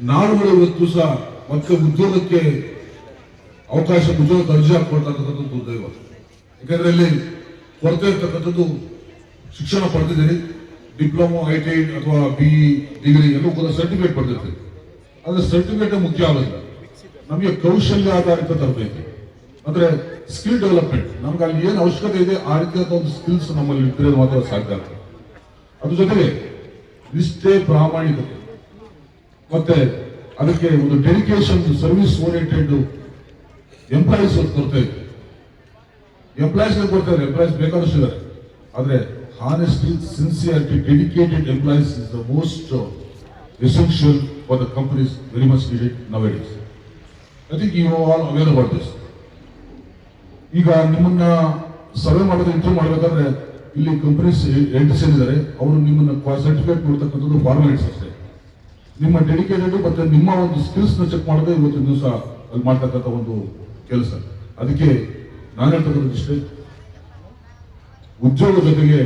ನಾಡುಗಳು ಇವತ್ತು ಸಹ ಮತ್ತೆ ಉದ್ಯೋಗಕ್ಕೆ ಅವಕಾಶ, ಉದ್ಯೋಗ ದರ್ಜೆ ಹಾಕೊಳ್ತಕ್ಕಂಥದ್ದು ದೈವ ಯಾಕಂದ್ರೆ ಅಲ್ಲಿ ಕೊರತೆ ಇರ್ತಕ್ಕಂಥದ್ದು ಶಿಕ್ಷಣ ಪಡೆದಿದ್ದೀರಿ ಡಿಪ್ಲೊಮೊ, ಐ ಟಿ ಅಥವಾ ಬಿ ಡಿಗ್ರಿ ಎಲ್ಲೂ ಕೂಡ ಸರ್ಟಿಫಿಕೇಟ್ ಪಡೆದಿರ್ತೀರಿ ಆದ್ರೆ ಸರ್ಟಿಫಿಕೇಟ್ ಮುಖ್ಯ ಆಗೋದಿಲ್ಲ. ನಮಗೆ ಕೌಶಲ್ಯ ಆಧಾರಿತ ತರಬೇತಿ. ಅಂದ್ರೆ ಸ್ಕಿಲ್ ಡೆವಲಪ್ಮೆಂಟ್ ನಮ್ಗೆ ಅಲ್ಲಿ ಏನು ಅವಶ್ಯಕತೆ ಇದೆ, ಆ ರೀತಿಯಾದ ಒಂದು ಸ್ಕಿಲ್ಸ್ ನಮ್ಮಲ್ಲಿ ಇದ್ರೆ ಮಾತ್ರ ಸಾಧ್ಯ ಆಗ್ತದೆ ಅದ್ರ ಜೊತೆಗೆ ನಿಷ್ಠೆ, ಪ್ರಾಮಾಣಿಕತೆ. ಮತ್ತೆ ಅದಕ್ಕೆ ಒಂದು ಡೆಡಿಕೇಶನ್ ಸರ್ವಿಸ್ ಓರಿಯೆಂಟೆಡ್ ಎಂಪ್ಲಾಯೀಸ್ ಕೊಡ್ತಾ ಇದೆ ಎಂಪ್ಲಾಯೀಸ್ ಕೊಡ್ತಾರೆ ಎಂಪ್ಲಾಯೀಸ್ ಬೇಕಾದಷ್ಟು ಇದ್ದಾರೆ ಆದ್ರೆ honesty sincerity dedicated employees is the most essential for the companies very much needed now days I think you all aware about this ಈಗ ನಿಮ್ಮನ್ನ ಸರ್ವೆ ಮಾಡೋದು ಇಂಟರ್ವ್ಯೂ ಮಾಡಬೇಕಾದ್ರೆ ಇಲ್ಲಿ ಕಂಪನೀಸ್ ಎಂಟು ಸೇರಿದ್ದಾರೆ ಅವರು ನಿಮ್ಮನ್ನ ಸರ್ಟಿಫಿಕೇಟ್ ಕೊಡ್ತಕ್ಕಂಥದ್ದು ಫಾರ್ಮಾಲಿಟೀಸ್ ಅಷ್ಟೇ. ನಿಮ್ಮ ಡೆಡಿಕೇಟೆಡ್ ಮತ್ತೆ ನಿಮ್ಮ ಒಂದು ಸ್ಕಿಲ್ಸ್ನ ಚೆಕ್ ಮಾಡದೆ ಇವತ್ತಿನ ದಿವಸ ಅಲ್ಲಿ ಮಾಡ್ತಕ್ಕಂಥ ಒಂದು ಕೆಲಸ. ಅದಕ್ಕೆ ನಾನು ಹೇಳ್ತಕ್ಕಂಥದ್ದು ಇಷ್ಟೇ ಉದ್ಯೋಗ ಜೊತೆಗೆ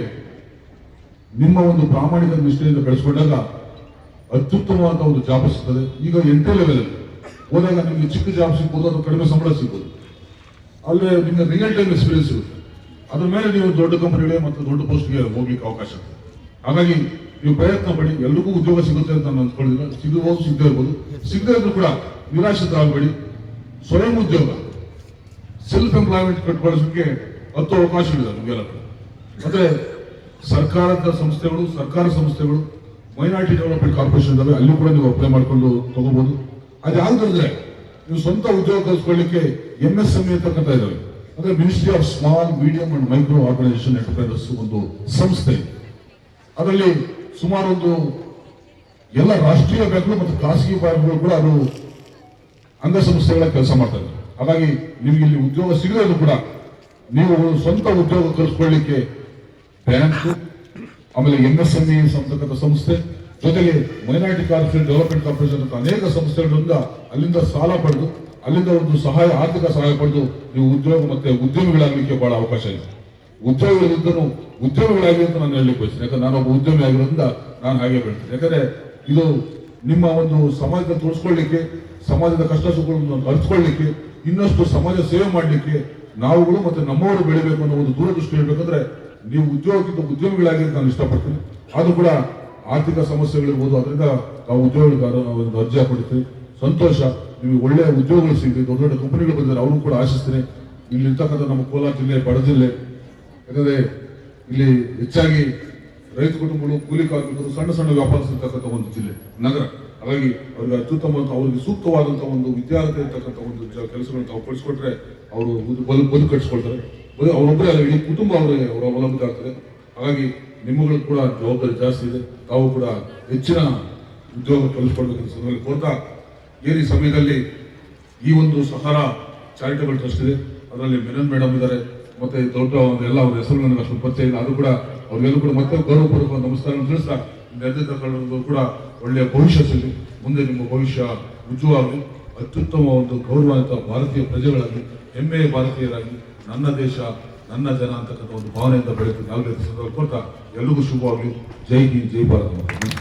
ನಿಮ್ಮ ಒಂದು ಪ್ರಾಮಾಣಿಕ ನಿಷ್ಠೆಯಿಂದ ಬೆಳೆಸ್ಕೊಂಡಾಗ ಅತ್ಯುತ್ತಮವಾದ ಒಂದು ಜಾಬ್ ಸಿಗ್ತದೆ. ಈಗ ಎಂಟೇ ಲೆವೆಲ್ ಹೋದಾಗ ನಿಮಗೆ ಚಿಕ್ಕ ಜಾಬ್ ಸಿಗ್ಬೋದು, ಅಥವಾ ಕಡಿಮೆ ಸಂಬಳ ಸಿಗ್ಬೋದು. ಅಲ್ಲೇ ನಿಮಗೆ ರಿಯಲ್ ಟೈಮ್ ಎಕ್ಸ್ಪೀರಿಯನ್ಸ್ ಸಿಗುತ್ತೆ. ಅದ್ರ ಮೇಲೆ ನೀವು ದೊಡ್ಡ ಕಂಪನಿಗಳೇ ಮತ್ತು ದೊಡ್ಡ ಪೋಸ್ಟ್ಗೆ ಹೋಗ್ಲಿಕ್ಕೆ ಅವಕಾಶ ಹಾಗಾಗಿ ನೀವು ಪ್ರಯತ್ನ ಪಡಿ ಎಲ್ರಿಗೂ ಉದ್ಯೋಗ ಸಿಗುತ್ತೆ ಅಂತ ನಾನು ಅಂದ್ಕೊಂಡಿಲ್ಲ ಸಿಗಬಹುದು ಸಿಗದೆ ಇರ್ಬೋದು. ಸಿಗದೇ ಇದ್ರು ಕೂಡ ನಿರಾಶಿತರಾಗಬೇಡಿ ಸ್ವಯಂ ಉದ್ಯೋಗ ಸೆಲ್ಫ್ ಎಂಪ್ಲಾಯ್ಮೆಂಟ್ ಕಟ್ಕೊಳ್ಳೋದಕ್ಕೆ ಹತ್ತು ಅವಕಾಶಗಳಿದೆ ನಮಗೆಲ್ಲ ಅಂದರೆ ಸರ್ಕಾರದ ಸಂಸ್ಥೆಗಳು, ಸರ್ಕಾರ ಸಂಸ್ಥೆಗಳು ಮೈನಾರಿಟಿ ಡೆವಲಪ್ಮೆಂಟ್ ಕಾರ್ಪೊರೇಷನ್ ಇದಾವೆ ಅಲ್ಲಿ ಕೂಡ ನೀವು ಅಪ್ಲೈ ಮಾಡ್ಕೊಂಡು ತಗೋಬಹುದು ಅದ್ಯಾವ್ದಂದ್ರೆ ನೀವು ಸ್ವಂತ ಉದ್ಯೋಗ ಕಲ್ಸ್ಕೊಳ್ಳಿಕ್ಕೆ ಎಂ ಎಸ್ ಎಂ ಅಂತಕ್ಕಂಥ ಇದಾವೆ ಅಂದ್ರೆ ministry of small medium and micro organisation enterprises ಒಂದು ಸಂಸ್ಥೆ. ಅದರಲ್ಲಿ ಸುಮಾರು ಒಂದು ಎಲ್ಲ ರಾಷ್ಟ್ರೀಯ ಬ್ಯಾಂಕ್ಗಳು ಮತ್ತು ಖಾಸಗಿ ಬ್ಯಾಂಕ್ಗಳು ಕೂಡ ಅದು ಅಂಗಸಂಸ್ಥೆಗಳ ಕೆಲಸ ಮಾಡ್ತಾರೆ ಹಾಗಾಗಿ ನಿಮಗೆ ಇಲ್ಲಿ ಉದ್ಯೋಗ ಸಿಗದೂ ಕೂಡ ನೀವು ಸ್ವಂತ ಉದ್ಯೋಗ ಕಲಿಸ್ಕೊಳ್ಳಿಕ್ಕೆ ಬ್ಯಾಂಕ್, ಆಮೇಲೆ ಎಂ ಎಸ್ ಎಂ ಸಂಬಂಧಪಟ್ಟ ಸಂಸ್ಥೆ, ಜೊತೆಗೆ ಮೈನಾರಿಟಿ ಕಾರ್ಪೊರೇಷನ್, ಡೆವಲಪ್ಮೆಂಟ್ ಕಾರ್ಪೊರೇಷನ್ ಅಂತ ಅನೇಕ ಸಂಸ್ಥೆಗಳಿಂದ ಅಲ್ಲಿಂದ ಸಾಲ ಪಡೆದು, ಅಲ್ಲಿಂದ ಒಂದು ಸಹಾಯ, ಆರ್ಥಿಕ ಸಹಾಯ ಪಡೆದು ನೀವು ಉದ್ಯೋಗ ಮತ್ತೆ ಉದ್ಯಮಿಗಳಾಗಲಿಕ್ಕೆ ಬಹಳ ಅವಕಾಶ ಇದೆ. ಉದ್ಯೋಗಗಳಿದ್ದರೂ ಉದ್ಯೋಗಿಗಳಾಗಿ ಅಂತ ನಾನು ಹೇಳಲಿಕ್ಕೆ ಬಯಸ್ತೇನೆ. ಯಾಕಂದ್ರೆ ನಾನು ಒಬ್ಬ ಉದ್ಯಮಿ ಆಗಿರೋದ್ರಿಂದ ನಾನು ಹಾಗೆ ಬೆಳೆಸ್ತೇನೆ ಯಾಕಂದ್ರೆ ಇದು ನಿಮ್ಮ ಒಂದು ಸಮಾಜದ ತೋರಿಸ್ಕೊಳ್ಳಿಕ್ಕೆ, ಸಮಾಜದ ಕಷ್ಟ ಸುಖಗಳನ್ನು ಅರ್ಥಕೊಳ್ಳಿಕ್ಕೆ ಇನ್ನಷ್ಟು ಸಮಾಜ ಸೇವೆ ಮಾಡಲಿಕ್ಕೆ ನಾವುಗಳು ಮತ್ತೆ ನಮ್ಮವರು ಬೆಳಿಬೇಕು ಅನ್ನೋ ಒಂದು ದೂರದೃಷ್ಟಿ ಇರಬೇಕಂದ್ರೆ ನೀವು ಉದ್ಯೋಗಕ್ಕಿಂತ ಉದ್ಯಮಿಗಳಾಗಿ ನಾನು ಇಷ್ಟಪಡ್ತೀನಿ. ಅದು ಕೂಡ ಆರ್ಥಿಕ ಸಮಸ್ಯೆಗಳಿರ್ಬೋದು. ಅದರಿಂದ ನಾವು ಒಂದು ಅರ್ಜಿ ಹಾಕೊಂಡಿರ್ತೀವಿ ಸಂತೋಷ. ನಿಮಗೆ ಒಳ್ಳೆಯ ಉದ್ಯೋಗಗಳು ಸಿಗಲಿ. ದೊಡ್ಡ ದೊಡ್ಡ ಕಂಪನಿಗಳು ಬಂದರೆ ಅವರು ಕೂಡ ಆಶಿಸ್ತೀನಿ. ಇಲ್ಲಿರ್ತಕ್ಕಂಥ ನಮ್ಮ ಕೋಲಾರ ಜಿಲ್ಲೆ, ಬಡ ಜಿಲ್ಲೆ ಯಾಕಂದ್ರೆ ಇಲ್ಲಿ ಹೆಚ್ಚಾಗಿ ರೈತ ಕುಟುಂಬಗಳು ಕೂಲಿ ಕಾರ್ಮಿಕರು ಸಣ್ಣ ಸಣ್ಣ ವ್ಯಾಪಾರಸ್ಥರ್ತಕ್ಕಂಥ ಒಂದು ಜಿಲ್ಲೆ, ನಗರ. ಹಾಗಾಗಿ ಅವರಿಗೆ ಅತ್ಯುತ್ತಮ ಅವರಿಗೆ ಸೂಕ್ತವಾದಂಥ ಒಂದು ವಿದ್ಯಾರ್ಥಿ ಇರ್ತಕ್ಕಂಥ ಒಂದು ಕೆಲಸಗಳನ್ನು ತಾವು ಪಡಿಸ್ಕೊಟ್ರೆ ಅವರು ಕಟ್ಟಿಸ್ಕೊಳ್ತಾರೆ ಬದು- ಅವರೊಬ್ಬರೇ ಅಲ್ಲ, ಇಡೀ ಕುಟುಂಬ ಅವರೇ, ಅವರು ಅವಲಂಬಿತ ಆಗ್ತದೆ. ಹಾಗಾಗಿ ನಿಮ್ಮಗಳು ಕೂಡ ಜವಾಬ್ದಾರಿ ಜಾಸ್ತಿ ಇದೆ. ತಾವು ಕೂಡ ಹೆಚ್ಚಿನ ಉದ್ಯೋಗ ಕಲಿಸ್ಕೊಳ್ಬೇಕು ಸಂದರ್ಭದಲ್ಲಿ ಕೋರ್ತಾ, ಈ ಸಮಯದಲ್ಲಿ ಈ ಒಂದು ಸಹಾರ ಚಾರಿಟಬಲ್ ಟ್ರಸ್ಟ್ ಇದೆ. ಅದರಲ್ಲಿ ಮೆನನ್ ಮೇಡಮ್ ಇದ್ದಾರೆ. ಮತ್ತೆ ದೊಡ್ಡ ಎಲ್ಲ ಅವ್ರ ಹೆಸರು ನನಗೆ ಅಷ್ಟು ಪರಿಚಯ ಇಲ್ಲ. ಅದು ಕೂಡ ಅವ್ರಿಗೆಲ್ಲೂ ಕೂಡ ಮತ್ತೆ ಗೌರವಪೂರ್ವಕ ನಮಸ್ಕಾರ ತಿಳಿಸ್ತಾ ನೆರೆದಿದ್ದಗಳು ಕೂಡ ಒಳ್ಳೆಯ ಭವಿಷ್ಯ ಸಿಗಲಿ ಮುಂದೆ ನಿಮ್ಮ ಭವಿಷ್ಯ ಉಜ್ಜುವಾಗಲಿ ಅತ್ಯುತ್ತಮ ಒಂದು ಗೌರವಾನ್ವಿತ ಭಾರತೀಯ ಪ್ರಜೆಗಳಾಗಿ, ಹೆಮ್ಮೆಯ ಭಾರತೀಯರಾಗಿ, ನನ್ನ ದೇಶ, ನನ್ನ ಜನ ಅಂತಕ್ಕಂಥ ಒಂದು ಭಾವನೆಯಿಂದ ಬೆಳೆದು ಯಾವುದೇ ಸಂದರ್ಭ ಕೊಡ್ತಾ ಎಲ್ರಿಗೂ ಶುಭವಾಗಲಿ. ಜೈ ಹಿಂದ್, ಜೈ ಭಾರತ.